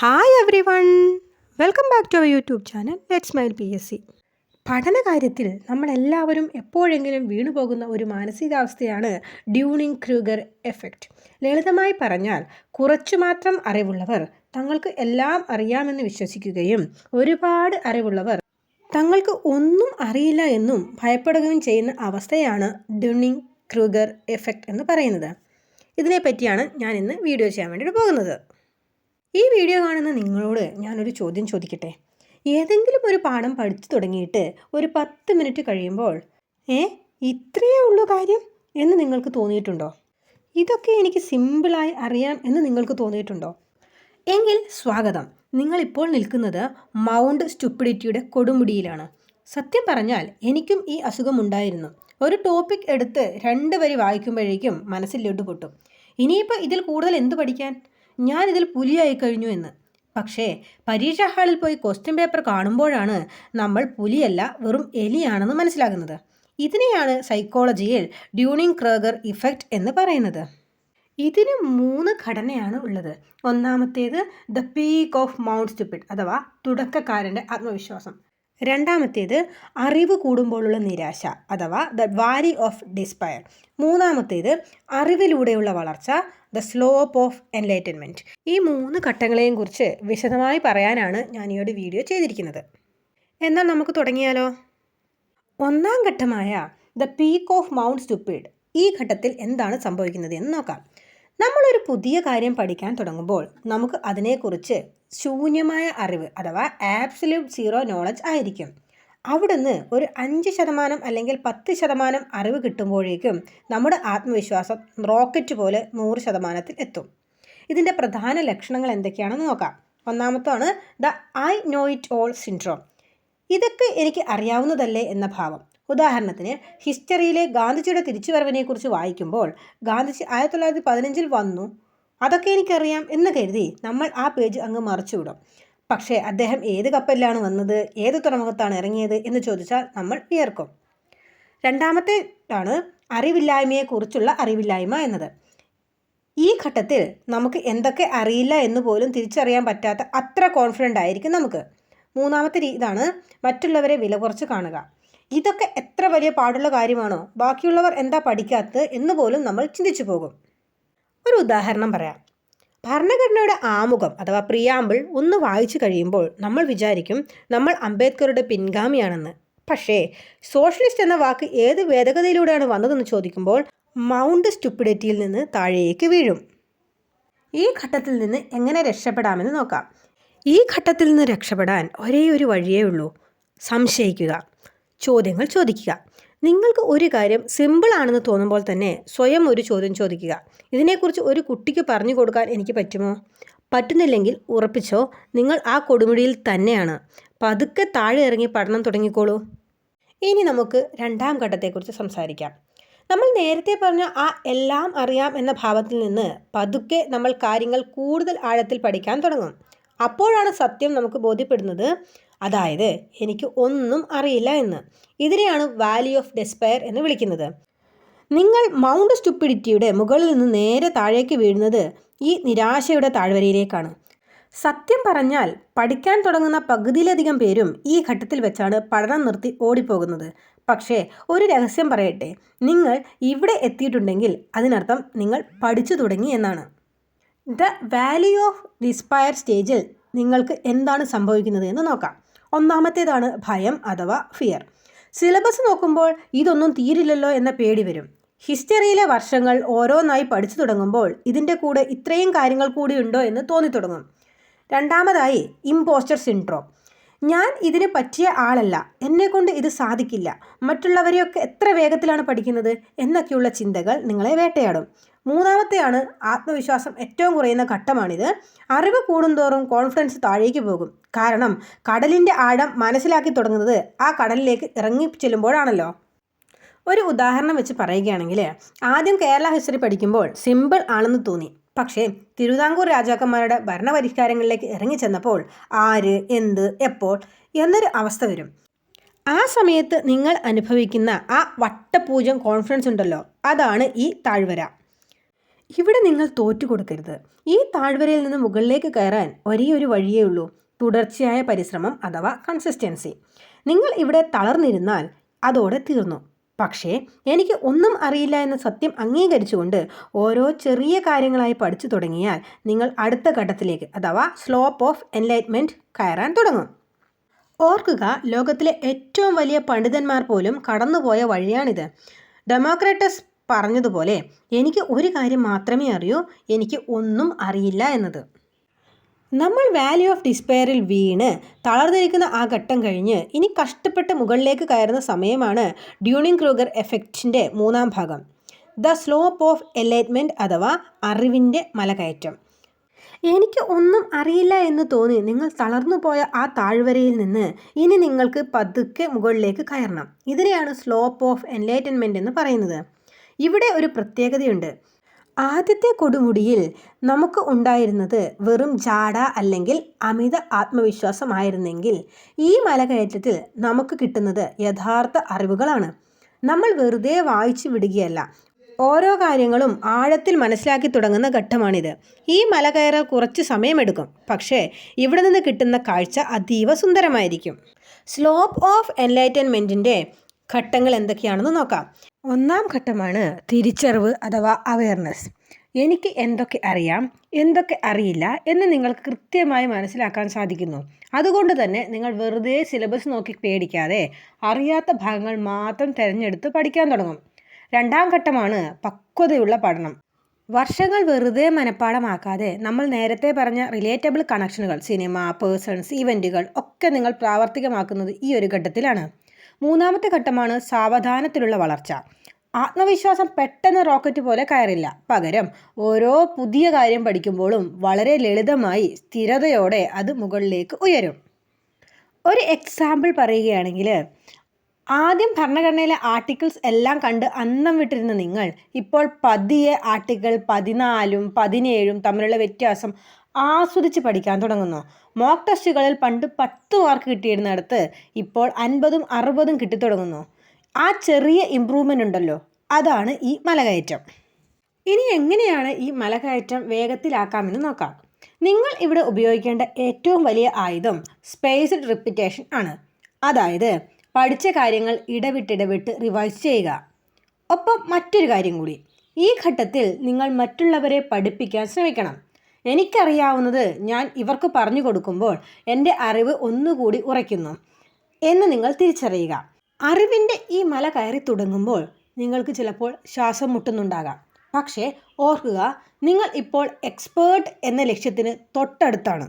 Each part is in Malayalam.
Hi everyone welcome back to our YouTube channel let's mile P S C പഠനകാര്യത്തിൽ നമ്മളെല്ലാവരും എപ്പോഴെങ്കിലും വീണുപോകുന്ന ഒരു മാനസികാവസ്ഥയാണ് ഡ്യൂണിങ് ക്രൂഗർ എഫക്റ്റ് ലളിതമായി പറഞ്ഞാൽ കുറച്ചു മാത്രം അറിവുള്ളവർ തങ്ങൾക്ക് എല്ലാം അറിയാമെന്ന് വിശ്വസിക്കുകയും ഒരുപാട് അറിവുള്ളവർ തങ്ങൾക്ക് ഒന്നും അറിയില്ല എന്നും ഭയപ്പെടുകയും ചെയ്യുന്ന അവസ്ഥയാണ് ഡ്യൂണിങ് ക്രൂഗർ എഫക്റ്റ് എന്ന് പറയുന്നത്. ഇതിനെപ്പറ്റിയാണ് ഞാൻ ഇന്ന് വീഡിയോ ചെയ്യാൻ വേണ്ടിയിട്ട് പോകുന്നത്. ഈ വീഡിയോ കാണുന്ന നിങ്ങളോട് ഞാനൊരു ചോദ്യം ചോദിക്കട്ടെ? ഏതെങ്കിലും ഒരു പാഠം പഠിച്ചു തുടങ്ങിയിട്ട് ഒരു പത്ത് മിനിറ്റ് കഴിയുമ്പോൾ ഏ ഇത്രയേ ഉള്ളൂ കാര്യം? എന്ന് നിങ്ങൾക്ക് തോന്നിയിട്ടുണ്ടോ? ഇതൊക്കെ എനിക്ക് സിമ്പിളായി അറിയാം എന്ന് നിങ്ങൾക്ക് തോന്നിയിട്ടുണ്ടോ? എങ്കിൽ സ്വാഗതം. നിങ്ങളിപ്പോൾ നിൽക്കുന്നത് മൗണ്ട് സ്റ്റുപ്പിഡിറ്റിയുടെ കൊടുമുടിയിലാണ്. സത്യം പറഞ്ഞാൽ എനിക്കും ഈ അസുഖമുണ്ടായിരുന്നു ഒരു ടോപ്പിക് എടുത്ത് രണ്ട് വരി വായിക്കുമ്പോഴേക്കും മനസ്സിൽ ലഡു പൊട്ടും. ഇനിയിപ്പോൾ ഇതിൽ കൂടുതൽ എന്ത് പഠിക്കാൻ? ഞാനിതിൽ പുലിയായി കഴിഞ്ഞു എന്ന്. പക്ഷേ പരീക്ഷാ ഹാളിൽ പോയി ക്വസ്റ്റ്യൻ പേപ്പർ കാണുമ്പോഴാണ് നമ്മൾ പുലിയല്ല വെറും എലിയാണെന്ന് മനസ്സിലാകുന്നത്. ഇതിനെയാണ് സൈക്കോളജിയിൽ ഡ്യൂണിങ് ക്രേഗർ ഇഫക്റ്റ് എന്ന് പറയുന്നത്. ഇതിന് മൂന്ന് ഘടനയാണ് ഉള്ളത്. ഒന്നാമത്തേത് the peak of mount stupid അഥവാ തുടക്കക്കാരന്റെ ആത്മവിശ്വാസം. രണ്ടാമത്തേത് അറിവ് കൂടുമ്പോഴുള്ള നിരാശ അഥവാ ദ വാരി ഓഫ് ഡിസ്പയർ. മൂന്നാമത്തേത് അറിവിലൂടെയുള്ള വളർച്ച ദ സ്ലോപ്പ് ഓഫ് എൻലൈറ്റൻമെന്റ് ഈ മൂന്ന് ഘട്ടങ്ങളെയും കുറിച്ച് വിശദമായി പറയാനാണ് ഞാൻ ഈ ഒരു വീഡിയോ ചെയ്തിരിക്കുന്നത്. എന്നാൽ നമുക്ക് തുടങ്ങിയാലോ? ഒന്നാം ഘട്ടമായ the peak of mount stupid. ഈ ഘട്ടത്തിൽ എന്താണ് സംഭവിക്കുന്നത് എന്ന് നോക്കാം. നമ്മളൊരു പുതിയ കാര്യം പഠിക്കാൻ തുടങ്ങുമ്പോൾ നമുക്ക് അതിനെക്കുറിച്ച് ശൂന്യമായ അറിവ് അഥവാ ആബ്സല്യൂട്ട് സീറോ നോളജ് ആയിരിക്കും. അവിടുന്ന് ഒരു അഞ്ച് ശതമാനം അല്ലെങ്കിൽ പത്ത് ശതമാനം അറിവ് കിട്ടുമ്പോഴേക്കും നമ്മുടെ ആത്മവിശ്വാസം റോക്കറ്റ് പോലെ നൂറ് ശതമാനത്തിൽ എത്തും. ഇതിന്റെ പ്രധാന ലക്ഷണങ്ങൾ എന്തൊക്കെയാണെന്ന് നോക്കാം. ഒന്നാമത്താണ് the I know it all syndrome. ഇതൊക്കെ എനിക്ക് അറിയാവുന്നതല്ലേ എന്ന ഭാവം. ഉദാഹരണത്തിന് ഹിസ്റ്ററിയിലെ ഗാന്ധിജിയുടെ തിരിച്ചുവരവിനെക്കുറിച്ച് വായിക്കുമ്പോൾ ഗാന്ധിജി ആയിരത്തി തൊള്ളായിരത്തി പതിനഞ്ചിൽ വന്നു. അതൊക്കെ എനിക്കറിയാം എന്ന് കരുതി നമ്മൾ ആ പേജ് അങ്ങ് മറിച്ചുവിടും. പക്ഷേ അദ്ദേഹം ഏത് കപ്പലിലാണ് വന്നത് ഏത് തുറമുഖത്താണ് ഇറങ്ങിയത് എന്ന് ചോദിച്ചാൽ നമ്മൾ വിയർക്കും. രണ്ടാമത്തെ ആണ് അറിവില്ലായ്മയെക്കുറിച്ചുള്ള അറിവില്ലായ്മ എന്നത്. ഈ ഘട്ടത്തിൽ നമുക്ക് എന്തൊക്കെ അറിയില്ല എന്ന് പോലും തിരിച്ചറിയാൻ പറ്റാത്ത അത്ര കോൺഫിഡന്റ് ആയിരിക്കും നമുക്ക്. മൂന്നാമത്തെ ഇതാണ് മറ്റുള്ളവരെ വില കുറച്ച് കാണുക. ഇതൊക്കെ എത്ര വലിയ പാടുള്ള കാര്യമാണോ? ബാക്കിയുള്ളവർ എന്താ പഠിക്കാത്തത് എന്ന് പോലും നമ്മൾ ചിന്തിച്ചു പോകും. ഒരു ഉദാഹരണം പറയാം. ഭരണഘടനയുടെ ആമുഖം അഥവാ പ്രിയാമ്പിൾ ഒന്ന് വായിച്ചു കഴിയുമ്പോൾ നമ്മൾ വിചാരിക്കും നമ്മൾ അംബേദ്കറുടെ പിൻഗാമിയാണെന്ന്. പക്ഷേ സോഷ്യലിസ്റ്റ് എന്ന വാക്ക് ഏത് ഭേദഗതിയിലൂടെയാണ് വന്നതെന്ന് ചോദിക്കുമ്പോൾ മൗണ്ട് സ്റ്റുപ്പിഡിറ്റിയിൽ നിന്ന് താഴേക്ക് വീഴും. ഈ ഘട്ടത്തിൽ നിന്ന് എങ്ങനെ രക്ഷപ്പെടാമെന്ന് നോക്കാം. ഈ ഘട്ടത്തിൽ നിന്ന് രക്ഷപ്പെടാൻ ഒരേ ഒരു വഴിയേ ഉള്ളൂ. സംശയിക്കുക. ചോദ്യങ്ങൾ ചോദിക്കുക. നിങ്ങൾക്ക് ഒരു കാര്യം സിമ്പിൾ ആണെന്ന് തോന്നുമ്പോൾ തന്നെ സ്വയം ഒരു ചോദ്യം ചോദിക്കുക. ഇതിനെക്കുറിച്ച് ഒരു കുട്ടിക്ക് പറഞ്ഞു കൊടുക്കാൻ എനിക്ക് പറ്റുമോ? പറ്റുന്നില്ലെങ്കിൽ ഉറപ്പിച്ചോ? നിങ്ങൾ ആ കൊടുമുടിയിൽ തന്നെയാണ്. പതുക്കെ താഴെ ഇറങ്ങി പഠനം തുടങ്ങിക്കോളൂ. ഇനി നമുക്ക് രണ്ടാം ഘട്ടത്തെക്കുറിച്ച് സംസാരിക്കാം. നമ്മൾ നേരത്തെ പറഞ്ഞ ആ എല്ലാം അറിയാം എന്ന ഭാവത്തിൽ നിന്ന് പതുക്കെ നമ്മൾ കാര്യങ്ങൾ കൂടുതൽ ആഴത്തിൽ പഠിക്കാൻ തുടങ്ങും. അപ്പോഴാണ് സത്യം നമുക്ക് ബോധ്യപ്പെടുന്നത്. അതായത് എനിക്ക് ഒന്നും അറിയില്ല എന്ന്. ഇതിനെയാണ് വാലി ഓഫ് ഡെസ്പയർ എന്ന് വിളിക്കുന്നത്. നിങ്ങൾ മൗണ്ട് സ്റ്റുപ്പിഡിറ്റിയുടെ മുകളിൽ നിന്ന് നേരെ താഴേക്ക് വീഴുന്നത് ഈ നിരാശയുടെ താഴ്വരയിലേക്കാണ്. സത്യം പറഞ്ഞാൽ പഠിക്കാൻ തുടങ്ങുന്ന പകുതിയിലധികം പേരും ഈ ഘട്ടത്തിൽ വെച്ചാണ് പഠനം നിർത്തി ഓടിപ്പോകുന്നത്. പക്ഷേ ഒരു രഹസ്യം പറയട്ടെ. നിങ്ങൾ ഇവിടെ എത്തിയിട്ടുണ്ടെങ്കിൽ അതിനർത്ഥം നിങ്ങൾ പഠിച്ചു തുടങ്ങി എന്നാണ്. ദ വാലി ഓഫ് ഡിസ്പയർ സ്റ്റേജിൽ നിങ്ങൾക്ക് എന്താണ് സംഭവിക്കുന്നത് എന്ന് നോക്കാം. ഒന്നാമത്തേതാണ് ഭയം അഥവാ ഫിയർ സിലബസ് നോക്കുമ്പോൾ ഇതൊന്നും തീരില്ലല്ലോ എന്ന പേടി വരും. ഹിസ്റ്ററിയിലെ വർഷങ്ങൾ ഓരോന്നായി പഠിച്ചു തുടങ്ങുമ്പോൾ ഇതിന്റെ കൂടെ ഇത്രയും കാര്യങ്ങൾ കൂടി ഉണ്ടോ എന്ന് തോന്നി തുടങ്ങും രണ്ടാമതായി ഇമ്പോസ്റ്റർ സിൻഡ്രോം ഞാൻ ഇതിന് പറ്റിയ ആളല്ല. എന്നെക്കൊണ്ട് ഇത് സാധിക്കില്ല. മറ്റുള്ളവരെയൊക്കെ എത്ര വേഗത്തിലാണ് പഠിക്കുന്നത് എന്നൊക്കെയുള്ള ചിന്തകൾ നിങ്ങളെ വേട്ടയാടും. മൂന്നാമത്തെയാണ് ആത്മവിശ്വാസം ഏറ്റവും കുറയുന്ന ഘട്ടമാണിത്. അറിവ് കൂടുന്തോറും കോൺഫിഡൻസ് താഴേക്ക് പോകും. കാരണം കടലിന്റെ ആഴം മനസ്സിലാക്കി തുടങ്ങുന്നത് ആ കടലിലേക്ക് ഇറങ്ങി ചെല്ലുമ്പോഴാണല്ലോ. ഒരു ഉദാഹരണം വെച്ച് പറയുകയാണെങ്കിൽ ആദ്യം കേരള ഹിസ്റ്ററി പഠിക്കുമ്പോൾ സിമ്പിൾ ആണെന്ന് തോന്നി. പക്ഷേ തിരുവിതാംകൂർ രാജാക്കന്മാരുടെ ഭരണപരിഷ്കാരങ്ങളിലേക്ക് ഇറങ്ങിച്ചെന്നപ്പോൾ ആര് എന്ത് എപ്പോൾ എന്നൊരു അവസ്ഥ വരും. ആ സമയത്ത് നിങ്ങൾ അനുഭവിക്കുന്ന ആ വട്ടപൂജം കോൺഫിഡൻസ് ഉണ്ടല്ലോ അതാണ് ഈ താഴ്വര. ഇവിടെ നിങ്ങൾ തോറ്റു കൊടുക്കരുത്. ഈ താഴ്വരയിൽ നിന്ന് മുകളിലേക്ക് കയറാൻ ഒരേ ഒരു വഴിയേ ഉള്ളൂ തുടർച്ചയായ പരിശ്രമം അഥവാ കൺസിസ്റ്റൻസി നിങ്ങൾ ഇവിടെ തളർന്നിരുന്നാൽ അതോടെ തീർന്നു. പക്ഷേ എനിക്ക് ഒന്നും അറിയില്ല എന്ന സത്യം അംഗീകരിച്ചുകൊണ്ട് ഓരോ ചെറിയ കാര്യങ്ങളായി പഠിച്ചു തുടങ്ങിയാൽ നിങ്ങൾ അടുത്ത ഘട്ടത്തിലേക്ക് അഥവാ സ്ലോപ്പ് ഓഫ് എൻലൈറ്റ്മെന്റ് കയറാൻ തുടങ്ങും. ഓർക്കുക ലോകത്തിലെ ഏറ്റവും വലിയ പണ്ഡിതന്മാർ പോലും കടന്നുപോയ വഴിയാണിത്. ഡെമോക്രാറ്റസ് പറഞ്ഞതുപോലെ എനിക്ക് ഒരു കാര്യം മാത്രമേ അറിയൂ എനിക്ക് ഒന്നും അറിയില്ല എന്നത്. നമ്മൾ വാല്യൂ ഓഫ് ഡിസ്പെയറിൽ വീണ് തളർന്നിരിക്കുന്ന ആ ഘട്ടം കഴിഞ്ഞ് ഇനി കഷ്ടപ്പെട്ട് മുകളിലേക്ക് കയറുന്ന സമയമാണ് ഡ്യൂണിങ് ക്രൂഗർ എഫക്റ്റിന്റെ മൂന്നാം ഭാഗം. ദ സ്ലോപ്പ് ഓഫ് എലൈറ്റ്മെന്റ് അഥവാ അറിവിന്റെ മലകയറ്റം. എനിക്ക് ഒന്നും അറിയില്ല എന്ന് തോന്നി നിങ്ങൾ തളർന്നു പോയ ആ താഴ്വരയിൽ നിന്ന് ഇനി നിങ്ങൾക്ക് പതുക്കെ മുകളിലേക്ക് കയറണം. ഇതിനെയാണ് സ്ലോപ്പ് ഓഫ് എൻലൈറ്റൻമെന്റ് എന്ന് പറയുന്നത്. ഇവിടെ ഒരു പ്രത്യേകതയുണ്ട്. ആദ്യത്തെ കൊടുമുടിയിൽ നമുക്ക് ഉണ്ടായിരുന്നത് വെറും ജാട അല്ലെങ്കിൽ അമിത ആത്മവിശ്വാസമായിരുന്നെങ്കിൽ ഈ മലകയറ്റത്തിൽ നമുക്ക് കിട്ടുന്നത് യഥാർത്ഥ അറിവുകളാണ്. നമ്മൾ വെറുതെ വായിച്ചു വിടുകയല്ല. ഓരോ കാര്യങ്ങളും ആഴത്തിൽ മനസ്സിലാക്കി തുടങ്ങുന്ന ഘട്ടമാണിത്. ഈ മല കയറാൻ കുറച്ച് സമയമെടുക്കും. പക്ഷേ ഇവിടെ നിന്ന് കിട്ടുന്ന കാഴ്ച അതീവ സുന്ദരമായിരിക്കും. സ്ലോപ്പ് ഓഫ് എൻലൈറ്റൻമെന്റിന്റെ ഘട്ടങ്ങൾ എന്തൊക്കെയാണെന്ന് നോക്കാം. ഒന്നാം ഘട്ടമാണ് തിരിച്ചറിവ് അഥവാ അവയർനെസ് എനിക്ക് എന്തൊക്കെ അറിയാം എന്തൊക്കെ അറിയില്ല എന്ന് നിങ്ങൾക്ക് കൃത്യമായി മനസ്സിലാക്കാൻ സാധിക്കുന്നു. അതുകൊണ്ട് തന്നെ നിങ്ങൾ വെറുതെ സിലബസ് നോക്കി പേടിക്കാതെ അറിയാത്ത ഭാഗങ്ങൾ മാത്രം തിരഞ്ഞെടുത്ത് പഠിക്കാൻ തുടങ്ങും. രണ്ടാം ഘട്ടമാണ് പക്വതയുള്ള പഠനം. വർഷങ്ങൾ വെറുതെ മനഃപ്പാടമാക്കാതെ നമ്മൾ നേരത്തെ പറഞ്ഞ റിലേറ്റബിൾ കണക്ഷനുകൾ സിനിമ പേഴ്സൺസ് ഇവന്റുകൾ ഒക്കെ നിങ്ങൾ പ്രാവർത്തികമാക്കുന്നത് ഈ ഒരു ഘട്ടത്തിലാണ്. മൂന്നാമത്തെ ഘട്ടമാണ് സാവധാനത്തിലുള്ള വളർച്ച. ആത്മവിശ്വാസം പെട്ടെന്ന് റോക്കറ്റ് പോലെ കയറില്ല. പകരം ഓരോ പുതിയ കാര്യം പഠിക്കുമ്പോഴും വളരെ ലളിതമായി സ്ഥിരതയോടെ അത് മുകളിലേക്ക് ഉയരും. ഒരു എക്സാമ്പിൾ പറയുകയാണെങ്കിൽ ആദ്യം ഭരണഘടനയിലെ ആർട്ടിക്കിൾസ് എല്ലാം കണ്ട് അന്നം വിട്ടിരുന്ന നിങ്ങൾ ഇപ്പോൾ പതിയെ ആർട്ടിക്കിൾ പതിനാലും പതിനേഴും തമ്മിലുള്ള വ്യത്യാസം ആസ്വദിച്ച് പഠിക്കാൻ തുടങ്ങുന്നു. മോക്ക് ടെസ്റ്റുകളിൽ പണ്ട് പത്ത് മാർക്ക് കിട്ടിയിരുന്നിടത്ത് ഇപ്പോൾ അൻപതും അറുപതും കിട്ടിത്തുടങ്ങുന്നു. ആ ചെറിയ ഇമ്പ്രൂവ്മെന്റ് ഉണ്ടല്ലോ അതാണ് ഈ മലകയറ്റം. ഇനി എങ്ങനെയാണ് ഈ മലകയറ്റം വേഗത്തിലാക്കാമെന്ന് നോക്കാം. നിങ്ങൾ ഇവിടെ ഉപയോഗിക്കേണ്ട ഏറ്റവും വലിയ ആയുധം സ്പേസ്ഡ് റിപ്പിറ്റേഷൻ ആണ്. അതായത് പഠിച്ച കാര്യങ്ങൾ ഇടവിട്ടിടവിട്ട് റിവൈസ് ചെയ്യുക. ഒപ്പം മറ്റൊരു കാര്യം കൂടി ഈ ഘട്ടത്തിൽ നിങ്ങൾ മറ്റുള്ളവരെ പഠിപ്പിക്കാൻ ശ്രമിക്കണം. എനിക്കറിയാവുന്നത് ഞാൻ ഇവർക്ക് പറഞ്ഞു കൊടുക്കുമ്പോൾ എന്റെ അറിവ് ഒന്നുകൂടി ഉറയ്ക്കുന്നു എന്ന് നിങ്ങൾ തിരിച്ചറിയുക. അറിവിന്റെ ഈ മല കയറി തുടങ്ങുമ്പോൾ നിങ്ങൾക്ക് ചിലപ്പോൾ ശ്വാസം മുട്ടുന്നുണ്ടാകാം. പക്ഷേ ഓർക്കുക നിങ്ങൾ ഇപ്പോൾ എക്സ്പേർട്ട് എന്ന ലക്ഷ്യത്തിന് തൊട്ടടുത്താണ്.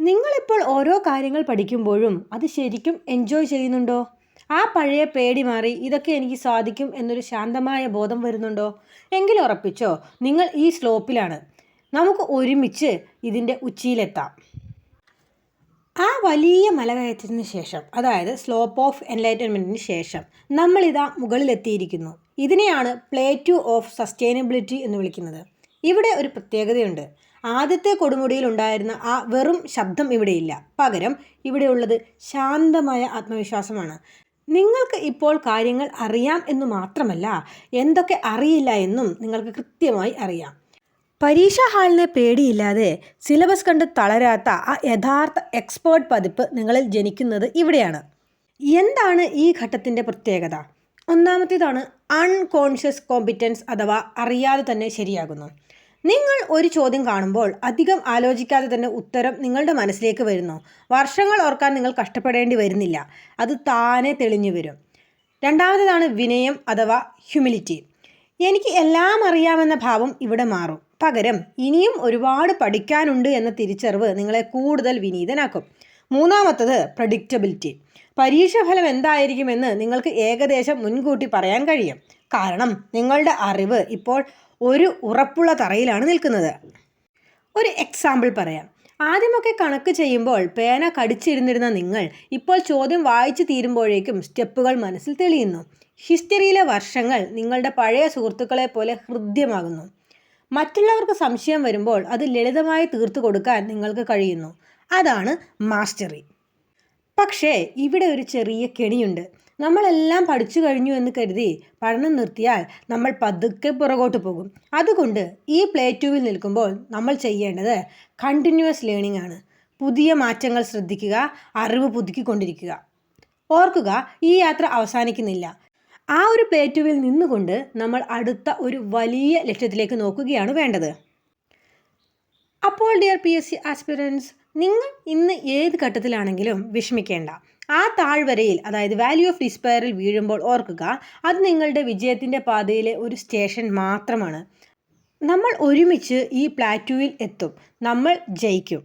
നിങ്ങളിപ്പോൾ ഓരോ കാര്യങ്ങൾ പഠിക്കുമ്പോഴും അത് ശരിക്കും എൻജോയ് ചെയ്യുന്നുണ്ടോ? ആ പഴയ പേടി മാറി ഇതൊക്കെ എനിക്ക് സാധിക്കും എന്നൊരു ശാന്തമായ ബോധം വരുന്നുണ്ടോ? എങ്കിൽ ഉറപ്പിച്ചോ നിങ്ങൾ ഈ സ്ലോപ്പിലാണ് നമുക്ക് ഒരുമിച്ച് ഇതിന്റെ ഉച്ചിയിലെത്താം. ആ വലിയ മലകയറ്റത്തിന് ശേഷം അതായത് സ്ലോപ്പ് ഓഫ് എൻലൈറ്റൻമെന്റിന് ശേഷം നമ്മളിതാ മുകളിലെത്തിയിരിക്കുന്നു. ഇതിനെയാണ് പ്ലേറ്റു ഓഫ് സസ്റ്റൈനബിലിറ്റി എന്ന് വിളിക്കുന്നത്. ഇവിടെ ഒരു പ്രത്യേകതയുണ്ട്. ആദ്യത്തെ കൊടുമുടിയിൽ ഉണ്ടായിരുന്ന ആ വെറും ശബ്ദം ഇവിടെയില്ല. പകരം ഇവിടെയുള്ളത് ശാന്തമായ ആത്മവിശ്വാസമാണ്. നിങ്ങൾക്ക് ഇപ്പോൾ കാര്യങ്ങൾ അറിയാം എന്ന് മാത്രമല്ല എന്തൊക്കെ അറിയില്ല എന്നും നിങ്ങൾക്ക് കൃത്യമായി അറിയാം. പരീക്ഷാ ഹാളിനെ പേടിയില്ലാതെ സിലബസ് കണ്ട് തളരാത്ത ആ യഥാർത്ഥ എക്സ്പേർട്ട് പതിപ്പ് നിങ്ങളിൽ ജനിക്കുന്നത് ഇവിടെയാണ്. എന്താണ് ഈ ഘട്ടത്തിന്റെ പ്രത്യേകത? ഒന്നാമത്തേതാണ് അൺകോൺഷ്യസ് കോമ്പിറ്റൻസ് അഥവാ അറിയാതെ തന്നെ ശരിയാകുന്നു. നിങ്ങൾ ഒരു ചോദ്യം കാണുമ്പോൾ അധികം ആലോചിക്കാതെ തന്നെ ഉത്തരം നിങ്ങളുടെ മനസ്സിലേക്ക് വരുന്നു. വർഷങ്ങൾ ഓർക്കാൻ നിങ്ങൾ കഷ്ടപ്പെടേണ്ടി വരുന്നില്ല. അത് താനെ തെളിഞ്ഞു വരും. രണ്ടാമത്തേതാണ് വിനയം അഥവാ ഹ്യൂമിലിറ്റി എനിക്ക് എല്ലാം അറിയാമെന്ന ഭാവം ഇവിടെ മാറും. പകരം ഇനിയും ഒരുപാട് പഠിക്കാനുണ്ട് എന്ന തിരിച്ചറിവ് നിങ്ങളെ കൂടുതൽ വിനീതനാക്കും. മൂന്നാമത്തത് പ്രഡിക്റ്റബിലിറ്റി പരീക്ഷ ഫലം എന്തായിരിക്കുമെന്ന് നിങ്ങൾക്ക് ഏകദേശം മുൻകൂട്ടി പറയാൻ കഴിയും. കാരണം നിങ്ങളുടെ അറിവ് ഇപ്പോൾ ഒരു ഉറപ്പുള്ള തറയിലാണ് നിൽക്കുന്നത്. ഒരു എക്സാമ്പിൾ പറയാം. ആദ്യമൊക്കെ കണക്ക് ചെയ്യുമ്പോൾ പേന കടിച്ചിരുന്നിരുന്ന നിങ്ങൾ ഇപ്പോൾ ചോദ്യം വായിച്ചു തീരുമ്പോഴേക്കും സ്റ്റെപ്പുകൾ മനസ്സിൽ തെളിയുന്നു. ഹിസ്റ്ററിയിലെ വർഷങ്ങൾ നിങ്ങളുടെ പഴയ സുഹൃത്തുക്കളെ പോലെ ഹൃദ്യമാകുന്നു. മറ്റുള്ളവർക്ക് സംശയം വരുമ്പോൾ അത് ലളിതമായി തീർത്തു കൊടുക്കാൻ നിങ്ങൾക്ക് കഴിയുന്നു. അതാണ് മാസ്റ്ററി. പക്ഷേ ഇവിടെ ഒരു ചെറിയ കെണിയുണ്ട്. നമ്മളെല്ലാം പഠിച്ചു കഴിഞ്ഞു എന്ന് കരുതി പഠനം നിർത്തിയാൽ നമ്മൾ പതുക്കെ പുറകോട്ട് പോകും. അതുകൊണ്ട് ഈ പ്ലേ ട്യൂവിൽ നിൽക്കുമ്പോൾ നമ്മൾ ചെയ്യേണ്ടത് കണ്ടിന്യൂസ് ലേണിംഗ് ആണ്. പുതിയ മാറ്റങ്ങൾ ശ്രദ്ധിക്കുക അറിവ് പുതുക്കിക്കൊണ്ടിരിക്കുക. ഓർക്കുക ഈ യാത്ര അവസാനിക്കുന്നില്ല. ആ ഒരു പ്ലേറ്റുവിൽ നിന്നുകൊണ്ട് നമ്മൾ അടുത്ത ഒരു വലിയ ലക്ഷ്യത്തിലേക്ക് നോക്കുകയാണ് വേണ്ടത്. അപ്പോൾ dear P S C aspirants നിങ്ങൾ ഇന്ന് ഏത് ഘട്ടത്തിലാണെങ്കിലും വിഷമിക്കേണ്ട. ആ താഴ്വരയിൽ അതായത് വാല്യൂ ഓഫ് ഡിസ്പയറിൽ വീഴുമ്പോൾ ഓർക്കുക അത് നിങ്ങളുടെ വിജയത്തിന്റെ പാതയിലെ ഒരു സ്റ്റേഷൻ മാത്രമാണ്. നമ്മൾ ഒരുമിച്ച് ഈ പ്ലാറ്റുവിൽ എത്തും. നമ്മൾ ജയിക്കും.